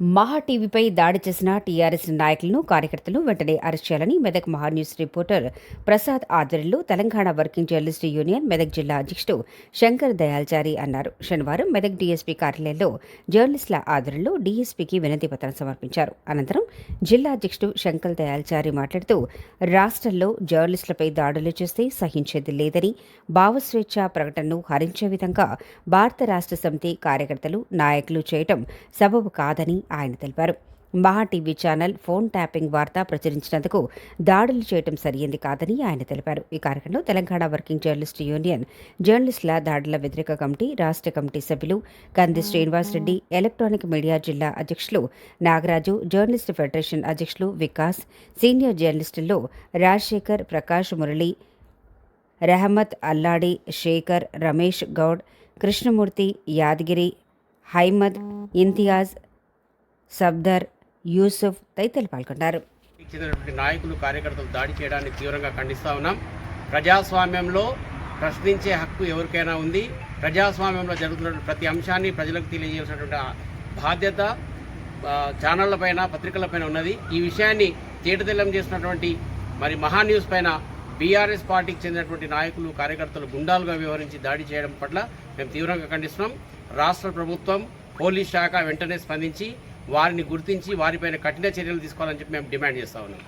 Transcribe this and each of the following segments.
మహా టీవీపై దాడి చేసిన టీఆర్ఎస్ నాయకులను కార్యకర్తలు వెంటనే అరెస్ట్ చేయాలని మెదక్ మహా న్యూస్ రిపోర్టర్ ప్రసాద్ ఆధ్వర్యంలో Telangana working journalist union Medak జిల్లా అధ్యక్షుడు శంకర్ దయాల్చారి అన్నారు. శనివారం మెదక్ డీఎస్పీ కార్యాలయంలో జర్నలిస్టుల ఆధ్వర్యంలో డీఎస్పీకి వినతి పత్రం సమర్పించారు. అనంతరం జిల్లా అధ్యక్షుడు శంకర్ దయాల్చారి మాట్లాడుతూ రాష్ట్రంలో జర్నలిస్టులపై దాడులు చేస్తే సహించేది లేదని భావస్వేచ్ఛ ప్రకటనను హరించే విధంగా భారత రాష్ట్ర సమితి కార్యకర్తలు నాయకులు చేయటం సబబు కాదని ఆయన తెలిపారు. మహా టీవీ ఛానల్ ఫోన్ ట్యాపింగ్ వార్త ప్రచురించినందుకు దాడులు చేయడం సరియింది కాదని ఆయన తెలిపారు. ఈ కార్యక్రమంలో తెలంగాణ వర్కింగ్ జర్నలిస్ట్ యూనియన్ జర్నలిస్టుల దాడుల వ్యతిరేక కమిటీ రాష్ట్ర కమిటీ సభ్యులు కంది శ్రీనివాసరెడ్డి ఎలక్ట్రానిక్ మీడియా జిల్లా అధ్యక్షులు నాగరాజు జర్నలిస్ట్ ఫెడరేషన్ అధ్యక్షులు వికాస్ సీనియర్ జర్నలిస్టుల్లో రాజశేఖర్ ప్రకాష్ మురళి రెహమత్ అల్లాడి శేఖర్ రమేష్ గౌడ్ కృష్ణమూర్తి యాదగిరి హైమద్ ఇంతియాజ్ సబ్దర్ యూసుఫ్ తదితరులు పాల్గొన్నారు. నాయకులు కార్యకర్తలు దాడి చేయడాన్ని తీవ్రంగా ఖండిస్తా ఉన్నాం. ప్రజాస్వామ్యంలో ప్రశ్నించే హక్కు ఎవరికైనా ఉంది. ప్రజాస్వామ్యంలో జరుగుతున్న ప్రతి అంశాన్ని ప్రజలకు తెలియజేసినటువంటి బాధ్యత ఆ, ఛానళ్ళ పైన పత్రికల పైన ఉన్నది. ఈ విషయాన్ని తేటతెల్లం చేసినటువంటి మరి మహా న్యూస్ పైన బీఆర్ఎస్ పార్టీకి చెందినటువంటి నాయకులు కార్యకర్తలు గుండాలుగా వ్యవహరించి దాడి చేయడం పట్ల మేము తీవ్రంగా ఖండిస్తున్నాం. రాష్ట్ర ప్రభుత్వం పోలీస్ శాఖ వెంటనే స్పందించి వారిని గుర్తించి వారిపైన కఠిన చర్యలు తీసుకోవాలని చెప్పి మేము డిమాండ్ చేస్తా ఉన్నాం.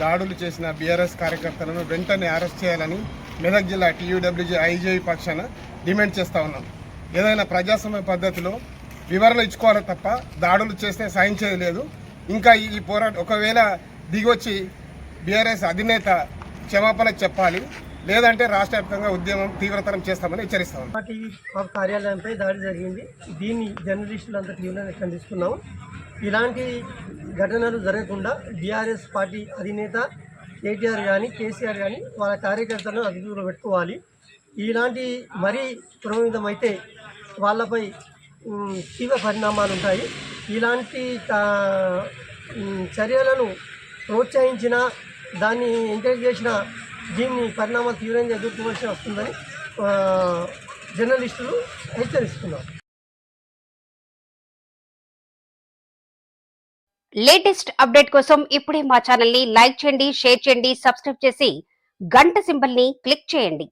దాడులు చేసిన బీఆర్ఎస్ కార్యకర్తలను వెంటనే అరెస్ట్ చేయాలని మెదక్ జిల్లా టీయూడబ్ల్యూజీ ఐజేయు పక్షాన డిమాండ్ చేస్తా ఉన్నాం. ఏదైనా ప్రజాస్వామ్య పద్ధతిలో వివరణ ఇచ్చుకోవాలి తప్ప దాడులు చేస్తే సహించేది చేయలేదు. ఇంకా ఈ పోరాటం ఒకవేళ దిగొచ్చి బీఆర్ఎస్ అధినేత క్షమాపణ చెప్పాలి. లేదంటే రాష్ట్ర వ్యాప్తంగా ఉద్యమం తీవ్రతరం చేస్తామని హెచ్చరిస్తాం పార్టీ కార్యాలయంపై దాడి జరిగింది. దీన్ని జర్నలిస్టులు అంతా తీవ్రంగా ఖండిస్తున్నాం ఇలాంటి ఘటనలు జరగకుండా బీఆర్ఎస్ పార్టీ అధినేత కేటీఆర్ కానీ కేసీఆర్ కానీ వాళ్ళ కార్యకర్తలను అదుపులో పెట్టుకోవాలి. ఇలాంటి మరీ పురోహితం అయితే వాళ్ళపై తీవ్ర పరిణామాలు ఉంటాయి. ఇలాంటి చర్యలను ప్రోత్సహించిన దాన్ని ఎంకరేజ్ చేసిన దీన్ని పరిణామాలు తీవ్రంగా ఎదుర్కోవాల్సి వస్తుందని జర్నలిస్టులు హెచ్చరిస్తున్నారు. లేటెస్ట్ అప్డేట్ కోసం ఇప్పుడే మా ఛానల్ని లైక్ చేయండి షేర్ చేయండి సబ్స్క్రైబ్ చేసి గంట సింబల్ని క్లిక్ చేయండి.